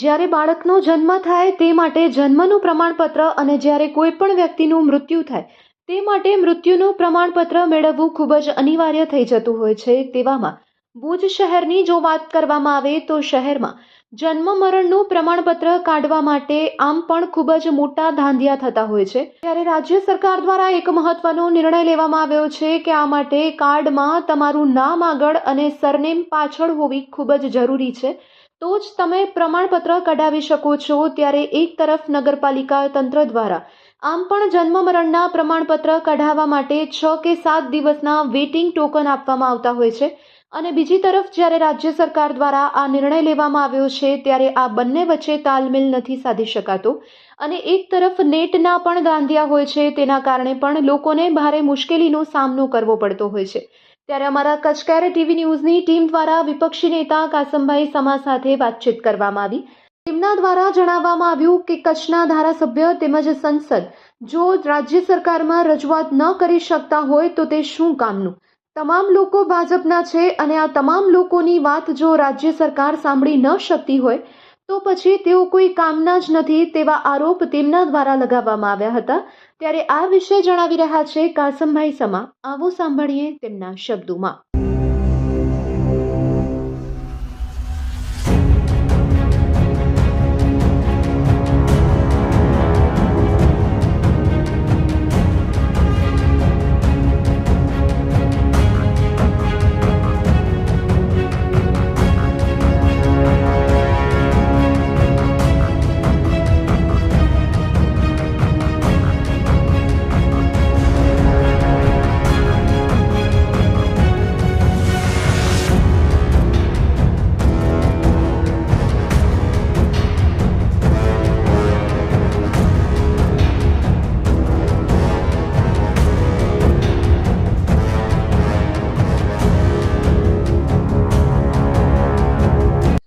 જ્યારે બાળકનો જન્મ થાય તે માટે જન્મનું પ્રમાણપત્ર અને જ્યારે કોઈ પણ વ્યક્તિનું મૃત્યુ થાય તે માટે મૃત્યુનું પ્રમાણપત્ર મેળવવું ખૂબ જ અનિવાર્ય થઈ જતું હોય છે તેવામાં ભુજ શહેરની જો વાત કરવામાં આવે તો શહેરમાં જન્મ મરણનું પ્રમાણપત્ર કાઢવા માટે આમ પણ ખૂબ જ મોટા ધાંધિયા થતા હોય છે. ત્યારે રાજ્ય સરકાર દ્વારા એક મહત્વનો નિર્ણય લેવામાં આવ્યો છે કે આ માટે કાર્ડમાં તમારું નામ આગળ અને સરનેમ પાછળ હોવી ખૂબ જ જરૂરી છે. તો જ તમે પ્રમાણપત્ર કઢાવી શકો છો ત્યારે એક તરફ નગરપાલિકા તંત્ર દ્વારા. આમ પણ જન્મ મરણના પ્રમાણપત્ર કઢાવવા માટે છ કે સાત દિવસના વેઇટિંગ ટોકન આપવામાં આવતા હોય છે. અને બીજી તરફ જ્યારે રાજ્ય સરકાર દ્વારા આ નિર્ણય લેવામાં આવ્યો છે ત્યારે આ બંને વચ્ચે તાલમેલ નથી સાધી શકાતો. અને એક તરફ નેટના પણ ગાંધિયા હોય છે, તેના કારણે પણ લોકોને ભારે મુશ્કેલીનો સામનો કરવો પડતો હોય છે. ત્યારે અમારા કચકેરે ટીવી ન્યૂઝની ટીમ દ્વારા વિપક્ષી નેતા કાસમભાઈ સમા સાથે વાતચીત કરવામાં આવી. તેમના દ્વારા જણાવવામાં આવ્યું કે કચ્છના ધારાસભ્ય તેમજ સંસદ જો રાજ્ય સરકારમાં રજૂઆત ન કરી શકતા હોય તો તે શું કામનું? તમામ લોકો ભાજપના છે અને આ તમામ લોકોની વાત જો રાજ્ય સરકાર સાંભળી ન શકતી હોય તો પછી તેઓ કોઈ કામના જ નથી તેવા આરોપ તેમના દ્વારા લગાવવામાં આવ્યા હતા. ત્યારે આ વિશે જણાવી રહ્યા છે કાસમભાઈ સમા. આવો સાંભળીએ તેમના શબ્દોમાં.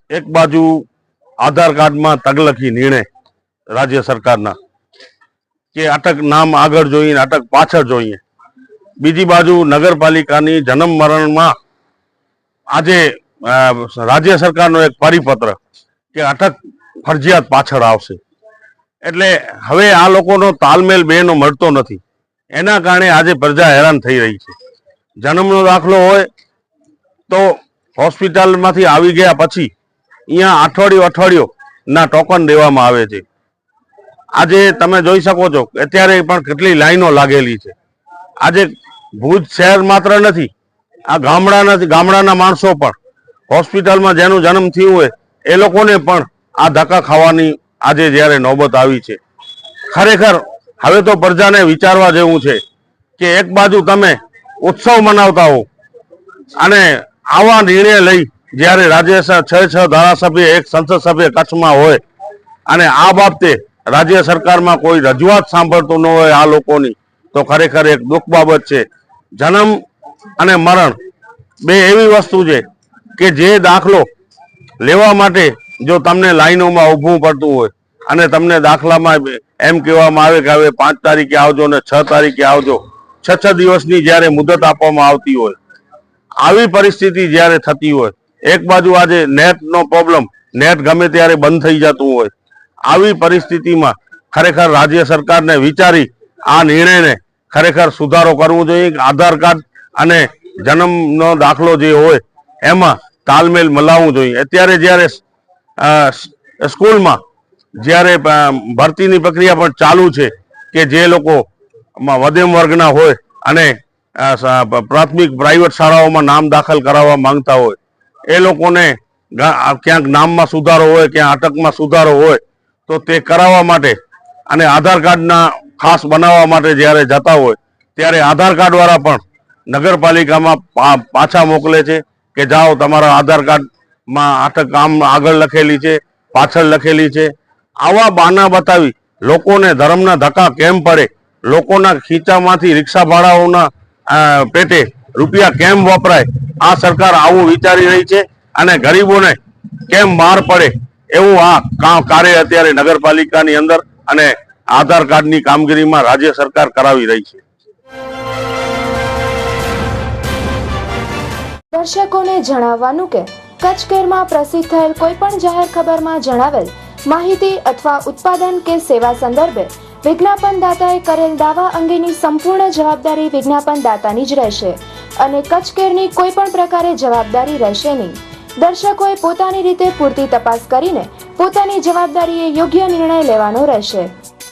એક બાજુ આધાર કાર્ડમાં તગલખી નિર્ણય રાજ્ય સરકારના કે અટક નામ આગળ જોઈએ અટક પાછળ જોઈએ બીજી બાજુ નગરપાલિકાની જન્મ મરણમાં આજે રાજ્ય સરકારનો એક પરિપત્ર કે અટક ફરજિયાત પાછળ આવશે. એટલે હવે આ લોકોનો તાલમેલ બેનો મળતો નથી. એના કારણે આજે પ્રજા હેરાન થઈ રહી છે. જન્મનો દાખલો હોય તો હોસ્પિટલમાંથી આવી ગયા પછી અહીંયા અઠવાડિયું અઠવાડિયું ના ટોકન દેવામાં આવે છે. આજે તમે જોઈ શકો છો અત્યારે પણ કેટલી લાઈનો લાગેલી છે. આજે ભુજ શહેર માત્ર નથી, આ ગામડા નથી ગામડાના માણસો પણ હોસ્પિટલમાં જેનું જન્મ થયું હોય, એ લોકોને પણ આ ધક્કા ખાવાની આજે જ્યારે નોબત આવી છે. ખરેખર હવે તો પ્રજાને વિચારવા જેવું છે કે એક બાજુ તમે ઉત્સવ મનાવતા હો અને આવા નિર્ણય લઈ જ્યારે રાજ્ય છ છ ધારાસભ્ય, એક સંસદ સભ્ય કચ્છમાં હોય અને આ બાબતે રાજ્ય સરકારમાં કોઈ રજૂઆત સાંભળતું ન હોય આ લોકોની, તો ખરેખર એક દુઃખ બાબત છે. જન્મ અને મરણ બે એવી વસ્તુ છે કે જે દાખલો લેવા માટે જો તમને લાઈનોમાં ઊભું પડતું હોય અને તમને દાખલામાં એમ કહેવામાં આવે કે હવે પાંચ તારીખે આવજો ને છ તારીખે આવજો, છ છ દિવસની જ્યારે મુદત આપવામાં આવતી હોય, આવી પરિસ્થિતિ જ્યારે થતી હોય એક બાજુ આજે નેટનો પ્રોબ્લેમ નેટ ગમે ત્યારે બંધ થઈ જતું હોય. આવી પરિસ્થિતિમાં ખરેખર રાજ્ય સરકારને વિચારી આ નિર્ણયને ખરેખર સુધારો કરવો જોઈએ. આધાર કાર્ડ અને જન્મનો દાખલો જે હોય, એમાં તાલમેલ મલાવવું જોઈએ. અત્યારે જ્યારે સ્કૂલમાં જ્યારે ભરતીની પ્રક્રિયા પણ ચાલુ છે કે જે લોકો મધ્યમ વર્ગના હોય અને પ્રાથમિક પ્રાઇવેટ શાળાઓમાં નામ દાખલ કરાવવા માંગતા હોય એ લોકોને ક્યાંક નામમાં સુધારો હોય ક્યાં આટકમાં સુધારો હોય, તો તે કરાવવા માટે અને આધાર કાર્ડના ખાસ બનાવવા માટે જ્યારે જતા હોય, ત્યારે આધાર કાર્ડ વાળા પણ નગરપાલિકામાં પાછા મોકલે છે કે જાઓ, તમારા આધાર કાર્ડમાં આટક આમ આગળ લખેલી છે, પાછળ લખેલી છે. આવા બાના બતાવી લોકોને ધર્મના ધક્કા કેમ પડે? લોકોના ખીચામાંથી રિક્ષા ભાડાઓના પેટે રૂપિયા કેમ વપરાય? આ સરકાર આવું વિચારી રહી છે અને ગરીબોને કેમ માર પડે? એવું આ કાર્ય અત્યારે નગરપાલિકાની અંદર અને આધાર કાર્ડની કામગીરીમાં રાજ્ય સરકાર કરાવી રહી છે. દર્શકોને જણાવવાનું કે કચ્છ કેરમાં પ્રસિદ્ધ થયેલ કોઈ પણ જાહેર ખબરમાં જણાવેલ માહિતી અથવા ઉત્પાદન કે સેવા સંદર્ભે વિજ્ઞાપન દાતાએ કરેલ દાવા અંગેની સંપૂર્ણ જવાબદારી વિજ્ઞાપન દાતાની જ રહેશે. અને કચ્છ કેરની કોઈ પણ પ્રકારે જવાબદારી રહેશે નહીં. દર્શકોએ પોતાની રીતે પૂરતી તપાસ કરીને પોતાની જવાબદારીએ યોગ્ય નિર્ણય લેવાનો રહેશે.